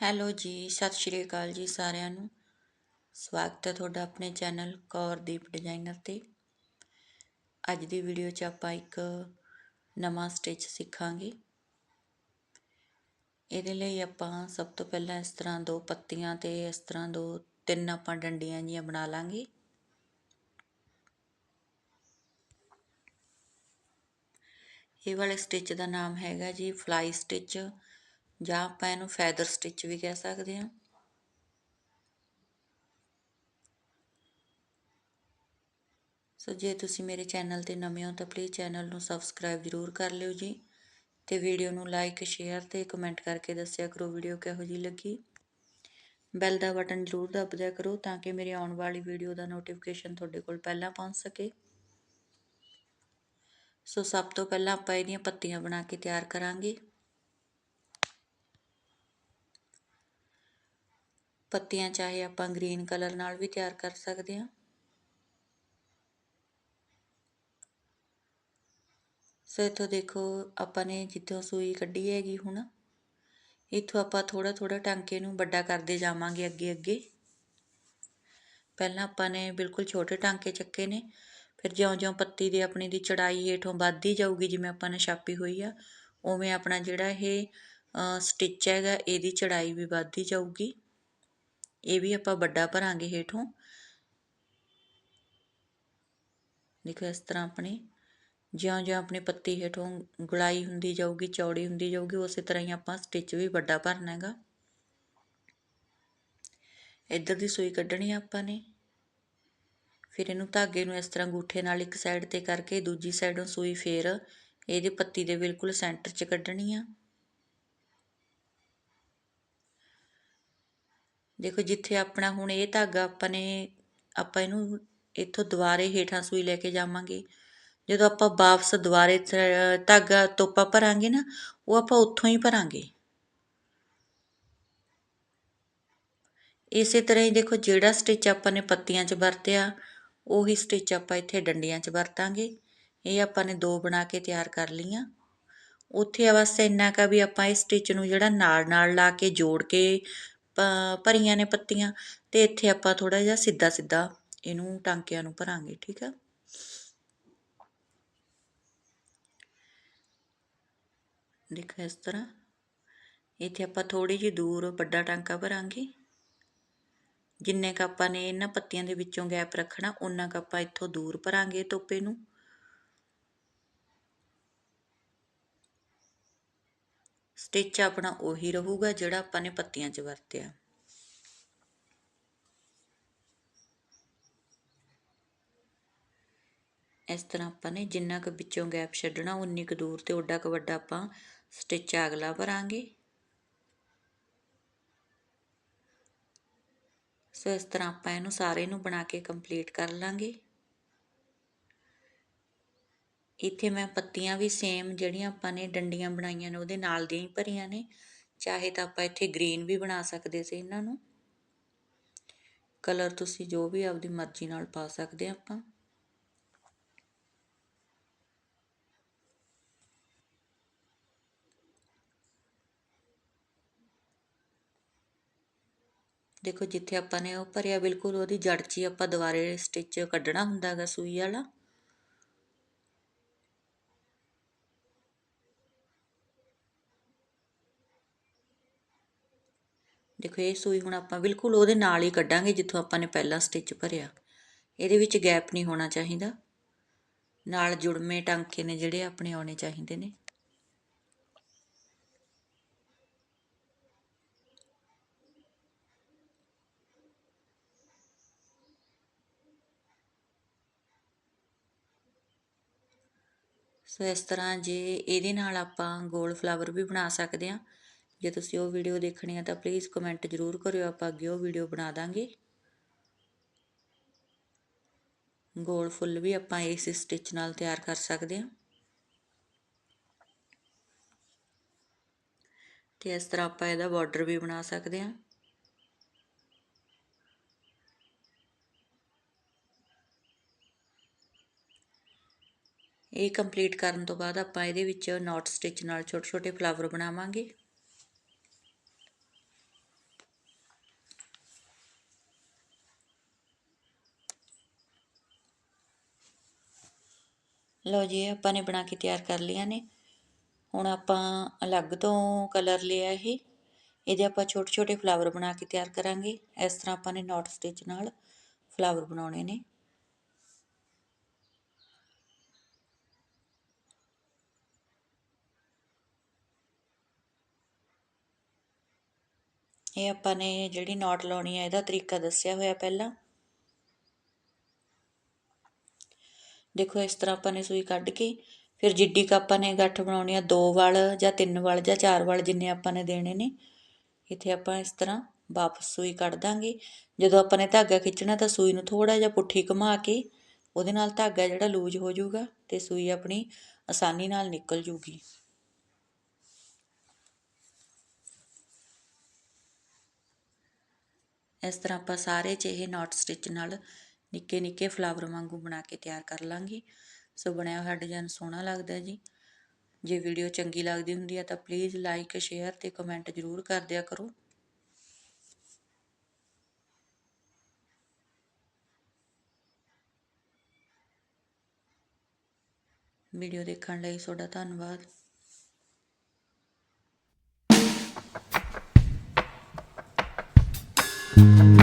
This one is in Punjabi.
ਹੈਲੋ ਜੀ, ਸਤਿ ਸ਼੍ਰੀ ਅਕਾਲ ਜੀ ਸਾਰਿਆਂ ਨੂੰ। ਸਵਾਗਤ ਹੈ ਤੁਹਾਡਾ ਆਪਣੇ ਚੈਨਲ ਕੌਰਦੀਪ ਡਿਜ਼ਾਈਨਰ ਤੇ। ਅੱਜ ਦੀ ਵੀਡੀਓ 'ਚ ਆਪਾਂ ਇੱਕ ਨਵਾਂ ਸਟਿਚ ਸਿੱਖਾਂਗੇ। ਇਹਦੇ ਲਈ ਆਪਾਂ ਸਭ ਤੋਂ ਪਹਿਲਾਂ ਇਸ ਤਰ੍ਹਾਂ ਦੋ ਪੱਤੀਆਂ ਤੇ ਇਸ ਤਰ੍ਹਾਂ ਦੋ, ਤਿੰਨ ਆਪਾਂ ਡੰਡੀਆਂ ਜੀਆਂ ਬਣਾ ਲਾਂਗੇ। ਇਹ ਵਾਲੇ ਸਟਿਚ ਦਾ ਨਾਮ ਹੈਗਾ ਜੀ ਫਲਾਈ ਸਟਿਚ। ਜਾਂ ਆਪਾਂ ਇਹਨੂੰ ਫੈਦਰ ਸਟਿਚ ਵੀ ਕਹਿ ਸਕਦੇ ਹਾਂ। ਸੋ ਜੇ ਤੁਸੀਂ ਮੇਰੇ ਚੈਨਲ ਤੇ ਨਵੇਂ ਹੋ ਤਾਂ ਪਲੀਜ਼ ਚੈਨਲ ਨੂੰ ਸਬਸਕ੍ਰਾਈਬ ਜ਼ਰੂਰ ਕਰ ਲਿਓ ਜੀ ਤੇ ਵੀਡੀਓ ਨੂੰ ਲਾਈਕ ਸ਼ੇਅਰ ਤੇ ਕਮੈਂਟ ਕਰਕੇ ਦੱਸਿਆ ਕਰੋ ਵੀਡੀਓ ਕਿਹੋ ਜੀ ਲੱਗੀ। ਬੈਲ ਦਾ ਬਟਨ ਜ਼ਰੂਰ ਦਬ ਦਿਆ ਕਰੋ ਤਾਂ ਕਿ ਮੇਰੀ ਆਉਣ ਵਾਲੀ ਵੀਡੀਓ ਦਾ ਨੋਟੀਫਿਕੇਸ਼ਨ ਤੁਹਾਡੇ ਕੋਲ ਪਹਿਲਾਂ ਪਹੁੰਚ ਸਕੇ। ਸੋ ਸਭ ਤੋਂ ਪਹਿਲਾਂ ਆਪਾਂ ਇਹਦੀਆਂ ਪੱਤੀਆਂ ਬਣਾ ਕੇ ਤਿਆਰ ਕਰਾਂਗੇ। ਪੱਤੀਆਂ ਚਾਹੇ ਆਪਾਂ ਗ੍ਰੀਨ ਕਲਰ ਨਾਲ ਵੀ ਤਿਆਰ ਕਰ ਸਕਦੇ ਹਾਂ। ਸੋ ਇਥੋਂ ਦੇਖੋ, ਆਪਾਂ ਨੇ ਜਿੱਥੋਂ ਸੂਈ ਕੱਢੀ ਹੈਗੀ ਹੁਣ, ਇਥੋਂ ਆਪਾਂ ਥੋੜਾ ਥੋੜਾ ਟਾਂਕੇ ਨੂੰ ਵੱਡਾ ਕਰਦੇ ਜਾਵਾਂਗੇ ਅੱਗੇ ਅੱਗੇ। ਪਹਿਲਾਂ ਆਪਾਂ ਨੇ ਬਿਲਕੁਲ ਛੋਟੇ ਟਾਂਕੇ ਚੱਕੇ ਨੇ, ਫਿਰ ਜਿਉਂ-ਜਿਉਂ ਪੱਤੀ ਦੀ ਆਪਣੀ ਦੀ ਚੜਾਈ ਹੇਠੋਂ ਵੱਧਦੀ ਜਾਊਗੀ, ਜਿਵੇਂ ਆਪਾਂ ਨੇ ਛਾਪੀ ਹੋਈ ਆ, ਉਵੇਂ ਆਪਣਾ ਜਿਹੜਾ ਇਹ ਸਟਿਚ ਹੈਗਾ, ਇਹਦੀ ਚੜਾਈ ਵੀ ਵੱਧਦੀ ਜਾਊਗੀ। ਇਹ ਵੀ ਆਪਾਂ ਵੱਡਾ ਭਰਾਂਗੇ ਹੇਠੋਂ। ਦੇਖੋ ਇਸ ਤਰ੍ਹਾਂ ਆਪਣੇ, ਜਿਉਂ-ਜਿਉਂ ਆਪਣੀ ਪੱਤੀ ਹੇਠੋਂ ਗੁਲਾਈ ਹੁੰਦੀ ਜਾਊਗੀ, ਚੌੜੀ ਹੁੰਦੀ ਜਾਊਗੀ, ਉਸੇ ਤਰ੍ਹਾਂ ਹੀ ਆਪਾਂ ਸਟਿਚ ਵੀ ਵੱਡਾ ਭਰਨਾ ਹੈਗਾ। ਇੱਧਰ ਦੀ ਸੂਈ ਕੱਢਣੀ ਆਪਾਂ ਨੇ। ਫਿਰ ਇਹਨੂੰ ਧਾਗੇ ਨੂੰ ਇਸ ਤਰ੍ਹਾਂ ਗੂਠੇ ਨਾਲ ਇੱਕ ਸਾਈਡ ਤੇ ਕਰਕੇ ਦੂਜੀ ਸਾਈਡੋਂ ਸੂਈ ਫੇਰ ਇਹਦੇ ਪੱਤੀ ਦੇ ਬਿਲਕੁਲ ਸੈਂਟਰ 'ਚ ਕੱਢਣੀ ਆ। ਦੇਖੋ ਜਿੱਥੇ ਆਪਣਾ ਹੁਣ ਇਹ ਧਾਗਾ ਆਪਾਂ ਨੇ, ਆਪਾਂ ਇਹਨੂੰ ਇੱਥੋਂ ਦੁਬਾਰੇ ਹੇਠਾਂ ਸੂਈ ਲੈ ਕੇ ਜਾਵਾਂਗੇ। ਜਦੋਂ ਆਪਾਂ ਵਾਪਸ ਦੁਬਾਰੇ ਧਾਗਾ ਤੋਪਾ ਭਰਾਂਗੇ ਨਾ, ਉਹ ਆਪਾਂ ਉੱਥੋਂ ਹੀ ਭਰਾਂਗੇ। ਇਸੇ ਤਰ੍ਹਾਂ ਹੀ ਦੇਖੋ ਜਿਹੜਾ ਸਟਿਚ ਆਪਾਂ ਨੇ ਪੱਤੀਆਂ 'ਚ ਵਰਤਿਆ, ਉਹੀ ਸਟਿਚ ਆਪਾਂ ਇੱਥੇ ਡੰਡੀਆਂ 'ਚ ਵਰਤਾਂਗੇ। ਇਹ ਆਪਾਂ ਨੇ ਦੋ ਬਣਾ ਕੇ ਤਿਆਰ ਕਰ ਲਈਆਂ। ਉੱਥੇ ਬਸ ਇੰਨਾ ਕਾ ਵੀ ਆਪਾਂ ਇਸ ਸਟਿਚ ਨੂੰ ਜਿਹੜਾ ਨਾਲ ਨਾਲ ਲਾ ਕੇ ਜੋੜ ਕੇ ਭਰੀਆਂ ਨੇ ਪੱਤੀਆਂ ਤੇ ਇੱਥੇ ਆਪਾਂ ਥੋੜਾ ਜਿਹਾ ਸਿੱਧਾ ਸਿੱਧਾ ਇਹਨੂੰ ਟਾਂਕਿਆਂ ਨੂੰ ਭਰਾਂਗੇ, ਠੀਕ ਆ? ਦੇਖੋ ਇਸ ਤਰ੍ਹਾਂ। ਇੱਥੇ ਆਪਾਂ ਥੋੜੀ ਜਿਹੀ ਦੂਰ ਵੱਡਾ ਟਾਂਕਾ ਭਰਾਂਗੇ। ਜਿੰਨੇ ਕ ਆਪਾਂ ਨੇ ਇਹਨਾਂ ਪੱਤੀਆਂ ਦੇ ਵਿੱਚੋਂ ਗੈਪ ਰੱਖਣਾ ਉਹਨਾਂ ਕ ਆਪਾਂ ਇੱਥੋਂ ਦੂਰ ਭਰਾਂਗੇ ਤੋਪੇ ਨੂੰ। ਸਟਿਚ ਆਪਣਾ ਉਹੀ ਰਹੂਗਾ ਜਿਹੜਾ ਆਪਾਂ ਨੇ ਪੱਤੀਆਂ 'ਚ ਵਰਤਿਆ। ਇਸ ਤਰ੍ਹਾਂ ਆਪਾਂ ਨੇ ਜਿੰਨਾ ਕੁ ਵਿੱਚੋਂ ਗੈਪ ਛੱਡਣਾ, ਉਨੀ ਕੁ ਦੂਰ ਤੇ ਓਡਾ ਕੁ ਵੱਡਾ ਆਪਾਂ ਸਟਿਚ ਅਗਲਾ ਭਰਾਂਗੇ। ਸੋ ਇਸ ਤਰ੍ਹਾਂ ਆਪਾਂ ਇਹਨੂੰ ਸਾਰੇ ਨੂੰ ਬਣਾ ਕੇ ਕੰਪਲੀਟ ਕਰ ਲਾਂਗੇ। ਇੱਥੇ ਮੈਂ ਪੱਤੀਆਂ ਵੀ ਸੇਮ ਜਿਹੜੀਆਂ ਆਪਾਂ ਨੇ ਡੰਡੀਆਂ ਬਣਾਈਆਂ ਨੇ, ਉਹਦੇ ਨਾਲ ਦੀਆਂ ਹੀ ਭਰੀਆਂ ਨੇ। ਚਾਹੇ ਤਾਂ ਆਪਾਂ ਇੱਥੇ ਗ੍ਰੀਨ ਵੀ ਬਣਾ ਸਕਦੇ ਸੀ ਇਹਨਾਂ ਨੂੰ। ਕਲਰ ਤੁਸੀਂ ਜੋ ਵੀ ਆਪਦੀ ਮਰਜ਼ੀ ਨਾਲ ਪਾ ਸਕਦੇ ਆਪਾਂ। ਦੇਖੋ ਜਿੱਥੇ ਆਪਾਂ ਨੇ ਉਹ ਭਰਿਆ, ਬਿਲਕੁਲ ਉਹਦੀ ਜੜ 'ਚ ਹੀ ਆਪਾਂ ਦੁਬਾਰੇ ਸਟਿਚ ਕੱਢਣਾ ਹੁੰਦਾ ਹੈਗਾ ਸੂਈ ਵਾਲਾ। ਦੇਖੋ, ਇਹ ਸੂਈ ਹੁਣ ਆਪਾਂ ਬਿਲਕੁਲ ਉਹਦੇ ਨਾਲ ਹੀ ਕੱਢਾਂਗੇ, ਜਿੱਥੋਂ ਆਪਾਂ ਨੇ ਪਹਿਲਾਂ ਸਟਿਚ ਭਰਿਆ। ਇਹਦੇ ਵਿੱਚ ਗੈਪ ਨਹੀਂ ਹੋਣਾ ਚਾਹੀਦਾ। ਨਾਲ ਜੁੜਵੇਂ ਟਾਂਕੇ ਨੇ ਜਿਹੜੇ ਆਪਣੇ ਆਉਣੇ ਚਾਹੀਦੇ ਨੇ। ਸੋ ਇਸ ਤਰ੍ਹਾਂ ਜੇ ਇਹਦੇ ਨਾਲ ਆਪਾਂ ਗੋਲ ਫਲਾਵਰ ਵੀ ਬਣਾ ਸਕਦੇ ਹਾਂ। ਜੇ ਤੁਸੀਂ ਉਹ ਵੀਡੀਓ ਦੇਖਣੀ ਹੈ ਤਾਂ ਪਲੀਜ਼ ਕਮੈਂਟ ਜ਼ਰੂਰ ਕਰਿਓ, ਆਪਾਂ ਅੱਗੇ ਉਹ ਵੀਡੀਓ ਬਣਾ ਦਾਂਗੇ। ਗੋਲ ਫੁੱਲ ਵੀ ਆਪਾਂ ਇਸ ਸਟਿਚ ਨਾਲ ਤਿਆਰ ਕਰ ਸਕਦੇ ਹਾਂ। ਤੇ ਇਸ ਤਰ੍ਹਾਂ ਆਪਾਂ ਇਹਦਾ ਬਾਰਡਰ ਵੀ ਬਣਾ ਸਕਦੇ ਹਾਂ। ਇਹ ਕੰਪਲੀਟ ਕਰਨ ਤੋਂ ਬਾਅਦ ਆਪਾਂ ਇਹਦੇ ਵਿੱਚ ਨੋਟ ਸਟਿਚ ਨਾਲ ਛੋਟੇ ਛੋਟੇ ਫਲਾਵਰ ਬਣਾਵਾਂਗੇ। ਲਓ ਜੀ ਇਹ ਆਪਾਂ ਨੇ ਬਣਾ ਕੇ ਤਿਆਰ ਕਰ ਲਈਆਂ ਨੇ। ਹੁਣ ਆਪਾਂ ਅਲੱਗ ਤੋਂ ਕਲਰ ਲਿਆ ਇਹ। ਇਹਦੇ ਆਪਾਂ ਛੋਟੇ ਛੋਟੇ ਫਲਾਵਰ ਬਣਾ ਕੇ ਤਿਆਰ ਕਰਾਂਗੇ। ਇਸ ਤਰ੍ਹਾਂ ਆਪਾਂ ਨੇ ਨੋਟ ਸਟਿਚ ਨਾਲ ਫਲਾਵਰ ਬਣਾਉਣੇ ਨੇ। ਇਹ ਆਪਾਂ ਨੇ ਜਿਹੜੀ ਨੋਟ ਲਾਉਣੀ ਹੈ ਇਹਦਾ ਤਰੀਕਾ ਦੱਸਿਆ ਹੋਇਆ ਪਹਿਲਾਂ। ਦੇਖੋ ਇਸ ਤਰ੍ਹਾਂ ਆਪਾਂ ਨੇ ਸੂਈ ਕੱਢ ਕੇ ਫਿਰ ਜਿੱਡੀ ਕ ਆਪਾਂ ਨੇ ਗੱਠ ਬਣਾਉਣੀ ਆ, ਦੋ ਵਲ ਜਾਂ ਤਿੰਨ ਵਲ ਜਾਂ ਚਾਰ ਵਲ ਜਿੰਨੇ ਆਪਾਂ ਨੇ ਦੇਣੇ ਨੇ, ਇੱਥੇ ਆਪਾਂ ਇਸ ਤਰ੍ਹਾਂ ਵਾਪਸ ਸੂਈ ਕੱਢ ਦਾਂਗੇ। ਜਦੋਂ ਆਪਾਂ ਨੇ ਧਾਗਾ ਖਿੱਚਣਾ ਤਾਂ ਸੂਈ ਨੂੰ ਥੋੜਾ ਜਿਹਾ ਪੁੱਠੀ ਘੁਮਾ ਕੇ ਉਹਦੇ ਨਾਲ ਧਾਗਾ ਜਿਹੜਾ ਲੂਜ ਹੋ ਜਾਊਗਾ ਤੇ ਸੂਈ ਆਪਣੀ ਆਸਾਨੀ ਨਾਲ ਨਿਕਲ ਜੂਗੀ। ਇਸ ਤਰ੍ਹਾਂ ਆਪਾਂ ਸਾਰੇ 'ਚ ਇਹ ਨੋਟ ਸਟਿਚ ਨਾਲ ਨਿੱਕੇ ਨਿੱਕੇ ਫਲਾਵਰ ਵਾਂਗੂ ਬਣਾ ਕੇ ਤਿਆਰ ਕਰ ਲਾਂਗੀ। ਸੋ ਬਣਿਆ ਹੋਇਆ ਡਿਜ਼ਾਈਨ ਸੋਹਣਾ ਲੱਗਦਾ ਜੀ। ਜੇ ਵੀਡੀਓ ਚੰਗੀ ਲੱਗਦੀ ਹੁੰਦੀ ਹੈ ਤਾਂ ਪਲੀਜ਼ ਲਾਈਕ ਸ਼ੇਅਰ ਤੇ ਕਮੈਂਟ ਜ਼ਰੂਰ ਕਰ ਦਿਆ ਕਰੋ। ਵੀਡੀਓ ਦੇਖਣ ਲਈ ਤੁਹਾਡਾ ਧੰਨਵਾਦ। Thank